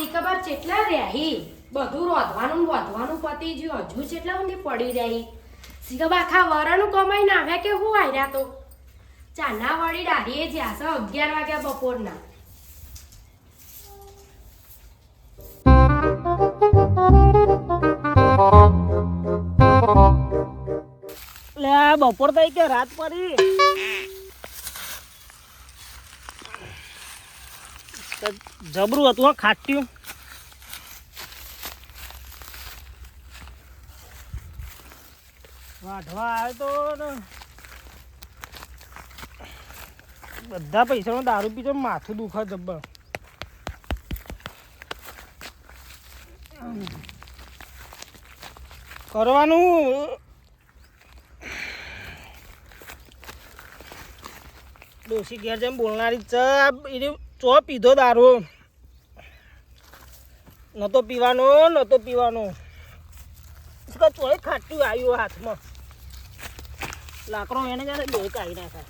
શી ખબર ચેટલા રહી? બધું રોધવાનું વધવાનું પતી ગયું હજુ ચેટલા ઊંધી પડી રહી? શી આખા વરાનું કમાઈ ના આવ્યા કે હું આવ્યા તો? ચાના વળી ડાળીએ જ્યાં છે અગિયાર વાગ્યા બપોરના. બપોર થઈ કે રાત પડી તો જબરું હતું, હા, ખાટ્યું. વાઢવા આવે તો બધા પૈસાનો દારૂ પીતો માથું દુખા જબ્બર. કરવાનું? ડોસી ઘેર જેમ બોલનારી છે. ચો પીધો દારૂ? નતો પીવાનો નતો પીવાનો. ચોય ખાટ્યું આવ્યું હાથમાં. લાકડો એને જયારે લોહી કાઢી નાખે.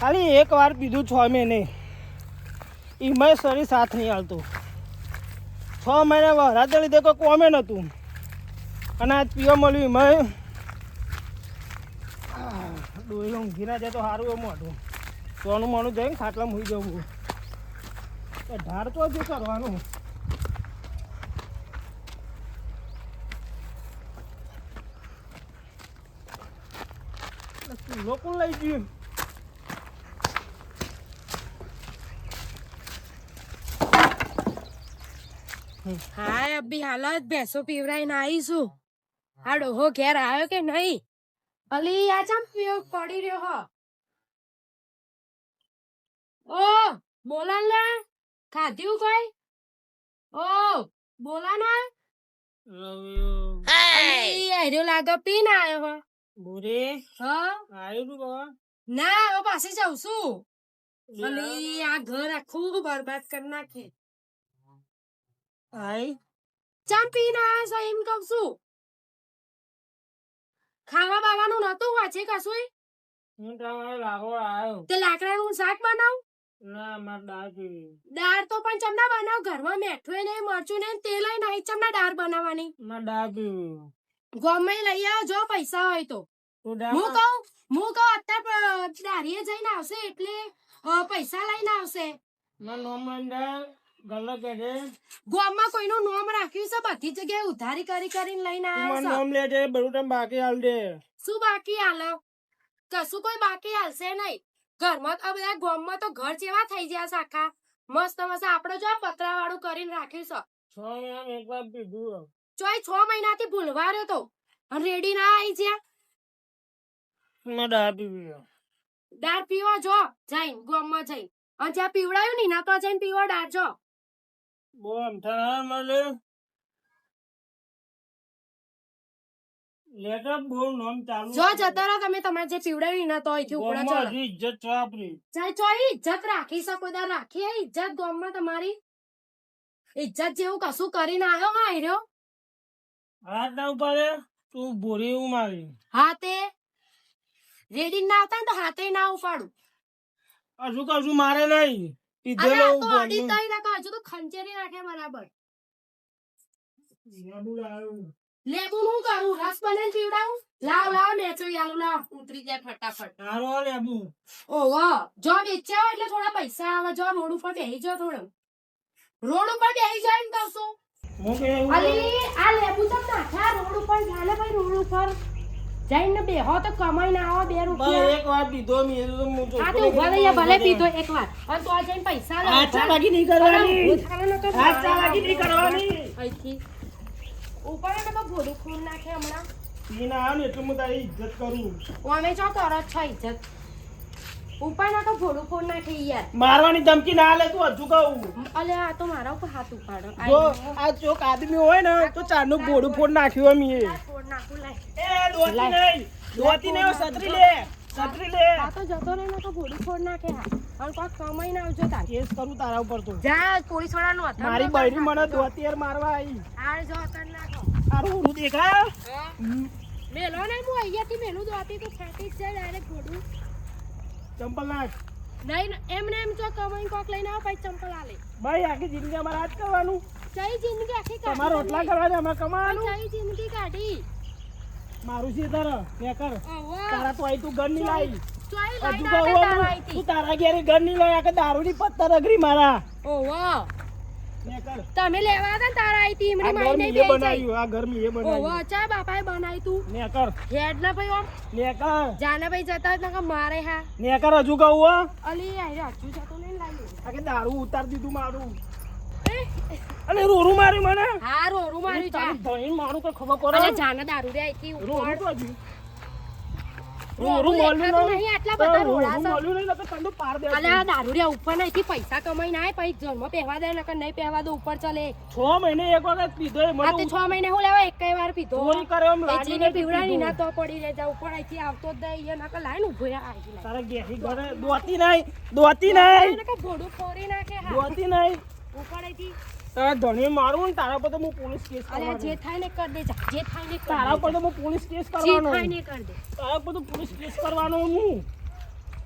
ખાલી એક વાર પીધું છ મહિને. એમાં શરીર સાથ નહીં હાલતું છ મહિના વહરાતે લીધે કોઈ કોમે નહોતું. અને આજ પીવા મળ્યું એમાં ડોહી ઊંઘી ના જાય તો સારું એવું મોઢું. સોનું મોનું જઈને ખાટલા મૂકી જવું. એ ઢાર તો જ કરવાનું. લોકો લઈ ગયું? હા અભી હાલત ભેંસો પીવરાઈને આવીશું આ ડોહો ઘેર આવ્યો કે નહીં? અલી આ ચમ પડી રહ્યો હો. ઓ બોલા લે ખાધ્યું કોઈ? ઓ બોલા ના આર્યો લાગે પીને આવ્યો હો. બુરે હા? આવ્યું તું ના હવે પાસે જાઉં છું. અલી આ ઘર આખું બરબાદ કરી નાખે. આઈ ચમ ના આવ્યો એમ કહું છું. ખાવા બાવાનું નતું વાંચે કશું હું તમારો લાગો આવ્યો તે લાકડાનું શાક બનાવ? ના મારે દાળ જોઈએ. દાળ તો પણ ચમના બનાવ ઘરમાં મેઠું નહીં મરચું નહીં તેલ નહીં ચમના દાળ બનાવવાની? મારે દાળ જોઈએ. ગમે લઈ આવો જો પૈસા હોય તો. હું કહું હું કહું અત્યારે દારીએ જઈને આવશે એટલે પૈસા લઈને આવશે. મારું નામ મંડળ છે કોઈનું નામ રાખ્યું છે? બધી જગ્યાએ ઉધારી કરી કરીને લઈને આવ્યા છે. નામ લે છે બધું તમે બાકી હાલ દે શું બાકી હાલ? કશું કોઈ બાકી હાલશે નહીં. ઘરમાં તો બધા ગોમમાં તો ઘર જેવા થઈ ગયા આખા. મસ્ત મસ્ત આપણે જો પતરા વાળું કરીને રાખ્યું છે. છ મહિના એક વાર પીધું ચોય છ મહિનાથી ભૂલવા રહ્યો તો રેડી ના આવી જ્યાં મેં દાળ પીવી દાર પીવો જો જઈને ગોમમાં જઈને. અને જ્યાં પીવડાયું ને ના તો જઈને પીવો દાળ જો. જો જતા રહો તમે તમારે જે પીવડાવી ના તો અહીંથી ઉપડા ચલો. ઇજ્જત છો આપણી. ચાલ ચો ઇજ્જત રાખી શકો દાર રાખી હે ઇજ્જત ગામમાં તમારી. ઇજ્જત જેવું કશું કરીને આવ્યો હા. રહ્યો હાથ ના ઉપાડે તું ભૂરી એવું મારી. હાથે. રેડી ના આવતા ને તો હાથે ના ઉપાડું. હજુ કશું મારે નહીં. પીધેલો આ તો અડી. તઈ નાખો હજુ તો ખંચેરી નાખે બરાબર લેબુ લાવ લેબુ હું કરું રસ બને પીવડાવું લાવ લાવ નેચો યાલુ લાવ ઉતરી જાય ફટાફટ હારો લેબુ ઓહો જો વેચ્યા હોય એટલે થોડા પૈસા આવે જો રોડ ઉપર બેહી જો થોડું રોડ ઉપર બેહી જાય ને કહું છું હું કે એવું અલી આ લેબુ તો નાખ્યા રોડ ઉપર ચાલે ભાઈ રોડ ઉપર જઈને બેહો તો કમાઈ ના આવો બે રૂપિયા. એક વાર પીધો મેં તો હું આ તો ઊભા રહ્યા ભલે પીધો એક વાર. અને તો આ જઈને પૈસા લે. આ ચાલાકી નહીં કરવાની. આ ચાલાકી નહીં કરવાની. અહીંથી. ઉપર ને તો ભોડું ખૂન નાખે હમણાં. પીને આવ ને એટલે હું તારી ઇજ્જત કરું. અમે ચો કરો છો ઇજ્જત ઉપર ના તો ભોડું ફોડ નાખે યાર. મારવાની ધમકી ના લે તું હજુ કહું. અલે આ તો મારા ઉપર હાથ ઉપાડો. જો આ ચોક આદમી હોય ને તો ચારનું ભોળું ફોડ નાખ્યું અમે એ. ફોડ નાખું લાય. એ દોતી નહીં. દોતી નહીં સતરી લે સત્રી લે. આ તો જતો રહે ને તો ભોડું ફોડ નાખે. અને કોઈ કમાઈ ના આવજો તાર. કેસ કરું તારા ઉપર તો. જા પોલીસવાળા નું હતા મારી બૈરી મને દોતી યાર મારવા આવી આ જો હતા નાખો. તારું ઉરું દેખાય. મેલો ને હું અહીંયાથી મેલું દોતી તો ફાટી જ જાય ડાયરેક્ટ ઘોડું ચંપલ નાખ. નહીં એમને એમ જો કમાઈ કોક લઈને આવો પછી ચંપલ આલે. ભાઈ આખી જિંદગી અમારે આજ કરવાનું. કઈ જિંદગી આખી કાઢી તમારે રોટલા તમે? કરવા છે અમારે કમાવાનું કઈ જિંદગી કાઢી. મારું છે તર મેં કર. તારા તો આઈ તું ઘરની લાઈ ચોઈ લઈને તો તારા ઘેરે ઘરની લાવી આખે દારૂની પત્તર અગરી મારા. ઓવો કર તમે લેવા હતા તારા આઈ ટીમરી ઘર બે બનાવ્યું આ ઘર મીએ બનાવ્યું. બનાવ્યું ચા બાપાએ બનાવ્યું તું. મેં કર હેડ ના ભાઈ ઓમ. મેં કર જાના ભાઈ જતા જ નકર મારે હા. મેં કર હજુ કહું હો. અલી આઈ હજુ જતો નહીં આ કે દારૂ ઉતાર દીધું મારું. એ, અને રોરું માર્યું મને. હા રોરું માર્યું તારી ધણી મારું કઈ ખબર અલે જાને દારૂ રે રોરું તો રોરું નહીં નહીં, નહીં નકર તો પાર દે અલે આ દારૂ રે ઉપર નહીંથી પૈસા કમાઈ ના પછી જન્મ પહેવા દે નકર નહીં પહેવા દે ઉપર ચલે. છ મહિને એક વખત પીધો છ મહિને હું લેવા એક વાર પીધો. જીને નથી ના તો પડી રે જા ઉપર અહીંથી આવતો જ એ નકર લાઈન ઊભો ઘરે દોતી નહીં દોતી નહીં. ભોડું ફોડી નાખે દોતી નહીં. ઉપર અહીંથી તારા ધણી મારું ને તારા પર તો હું પોલીસ કેસ કરવાનો જે થાય ને કર દે જે થાય ને કર તારા પર તો હું પોલીસ કેસ કરવાનો જે થાય ને કર દે. તારા પર તો પોલીસ કેસ કરવાનો હું.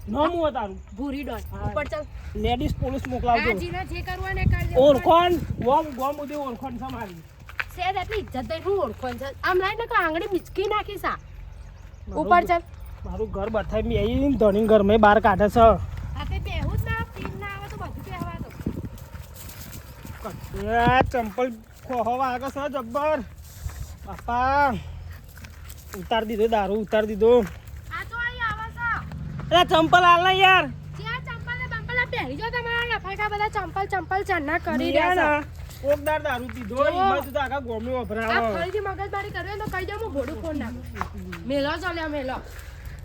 ન હું તારું. ભૂરી ડોટ ઉપર ચાલ. Ladies police મોકલાવજો. મોકલાવજો જીને જે કરવું ને કર દે ઓળખોણ ગોમ ગોમ ઉદે ઓળખોણ છે મારી સેજ એટલી ઇજ્જત દે હું ઓળખોન છે આમ લાઈ ને આંગળી મિચકી નાખી સા. ઉપર ચાલ. મારું ઘર બથાઈ મેં ધણી ઘર મેં બહાર કાઢે છે આ તે બેહું જ ના પીન ના આવે તો બધું પહેવા દો કટે ચંપલ ખોહવા આગળ છે જબ્બર. બાપા ઉતાર દીધો દારૂ ઉતાર દીધો. અરે ચંપલ હાલ ના યાર. ચંપલ ને બંપલ આ પહેરી જો તમારા રફાકા બધા ચંપલ ચંપલ ચન્ના કરી રહ્યા ના, કોકદાર દારૂ પીધો જો. એમાં તું આખા ગોમે છે આ ફરીથી મગજમારી કરે તો કહી દે હું ભોડું ફોન નાખું. મેલો ચાલ્યો મેલો.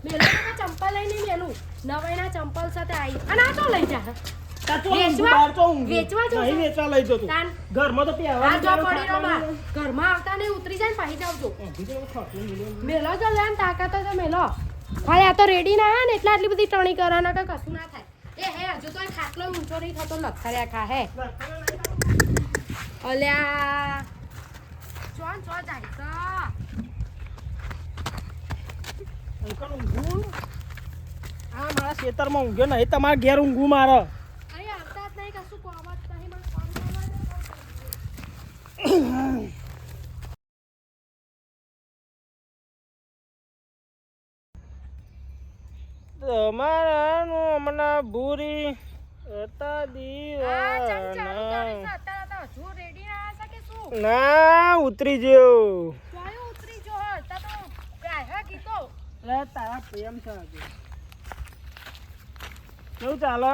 મેલો ચંપલ લઈને મેલું. નવાઈના ચંપલ સાથે આવી અને આ તો લઈ જા. વેચવા? ઊંઘું, બહાર ચો ઊંઘું. વેચવા નહીં વેચવા લઈ જતો. ઘરમાં તો આ જો પડી રહ્યો ઘરમાં આવતા ને ઉતરી જાય પાહી જાવજો. મેલો જો લેન તાકાત તો મેલો. ભાઈ આ તો રેડી ના હે ને એટલે આટલી બધી ટણી કરવાના કે કશું ના થાય. એ હે હજુ તો ખાટલો ઊંચો નહીં થતો લખર્યા ખા હે. અલ્યા. ચોન ચો જાય તો. અંકલ ઊંઘું? આ મારા ખેતરમાં ઊંઘ્યો નહીં તમારા ઘેર ઊંઘું મારે અહીં આવતા જ નહીં કશું કોમ જ નહીં મને કોમ કરવા દે. તમારાનું હમણાં ભૂરી હતા. દીવાના. ના ઉતરી ગયો ચોય ઉતરી જો હે તા તો ગાય કીધો લે તારા પ્રેમ છે કેવું ચાલે?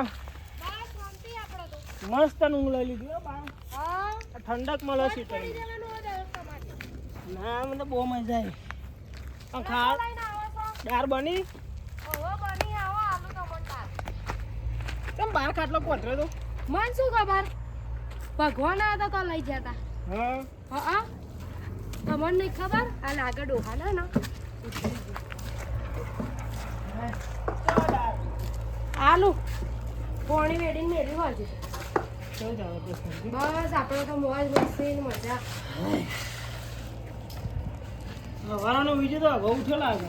મસ્ત ઊંઘ લઈ લીધી ઠંડક મળે છે ના મને બહુ મજા આવી. પણ ખા લઈને આવો છો. દાળ બની ઓહો બની આવો આલુ ટમણ તાર કેમ બાર ખાટલો કોતરે તો? મન શું ખબર? ભગવાન આ તો લઈ જતા હા. હા તમને નહીં ખબર? આ લાગે ડોહાના ને. ના. આલુ પોણી વેડીને મેલી છે ચાલે બસ આપણે તો મોજ મસ્તી મજા. સવારનો વીડિયો તો બહુ ઉઠ્યો લાગે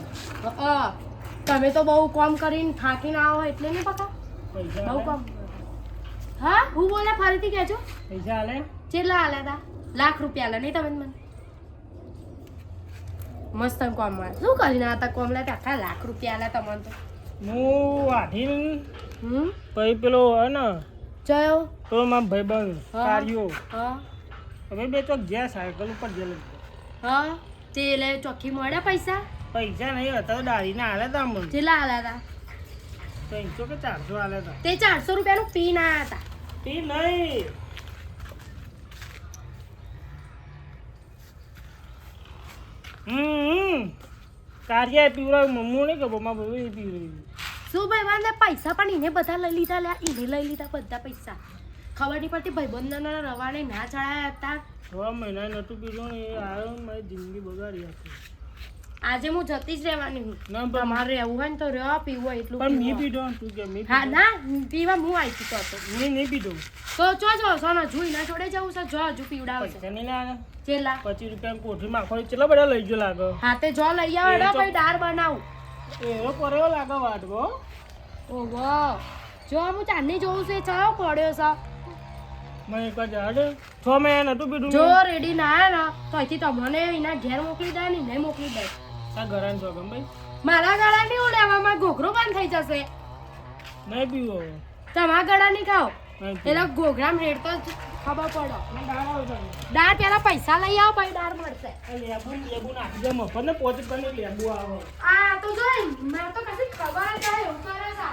તમે તો બહુ કામ કરીને થાકીને આવો એટલે નહીં પતા? પૈસા બહુ આલે? હા? હું બોલે ફરીથી કહેજો. પૈસા આલે? કેટલા આલે હતા લાખ રૂપિયા આલે નહીં તમે મને. મસ્ત કોમ મળે શું કરીને હતા કોમ લે આખા લાખ રૂપિયા આલે તમને તો. હું વાઢીને હમ? પછી પેલો હે ને ચયો તો માં ભાઈબંધ. કાર્યો હા. હવે બે તો ગયા સાયકલ ઉપર જેલ હા? તે લે ચોખ્ખી મળ્યા પૈસા? પૈસા નહીં હતા તો દાળીના આલે તા મને. કેટલા આલ્યા હતા ત્રણસો કે ચારસો આલે નું તે ચારસો રૂપિયાનું પીન આયા હતા પી નહીં. હમ કાર્ય પીવડાવ્યું મમ્મું નહીં કે મારા ભાઈ પીવડાવ્યું. શું ભાઈ વાંધે પૈસા પણ એને બધા લઈ લીધા લે એને લઈ લીધા બધા પૈસા. ખબર નહીં પડતી ભાઈબંધોના રવાને ના ચડાયા હતા. છ મહિના નતું પીધું ને એ આવ્યો મારી જિંદગી બગાડી હતી આજે હું જતી જ રહેવાની હું. તમારે રહેવું હોય ને તો રહ્યો પીવું હોય એટલું પણ મી. પીધો તું કે મી હા ના પીવા હું આવી છું તો તો. મી નહીં પીધો. તો ચો જો સોનો જોઈ ના જોડે જવું છે જો હજુ પીવડાવશે છે. નહીં લાગે ચેલા પચીસ રૂપિયા કોઠી માખો ચેલા બધા લઈ જો લાગો? હા હાથે જો લઈ આવો એ હેડો તો- પછી દાળ બનાવું. એવો પડ્યો લાગે વાટકો ઓહો. જો હું ચાંદની જોઉં છે ચો પડ્યો છે. જાડે છ. મહિના નતું પીધું. જો રેડી ના ને તો અહીંથી તમને એના ઘેર મોકલી દે ને નહીં મોકલી દે. આ ગરાન છો ગમ ભાઈ? મારા ગળા નહીં ઉડાવવામાં ઘોઘરો બંધ થઈ જશે. નહીં પીવો. તમારા ગળા નહીં ખાઓ એટલે ઘોઘરામ રેડ તો ખબર પડો. દાળ પેલા પૈસા લઈ આવો ભાઈ દાળ મળશે. લેબુ લેબુ નાખી દે મફત ને પોચ રૂપિયાનું લેબુ આવે. આ તો જોઈ મારે તો કશી ખબર જ નહીં એવું કરે તો.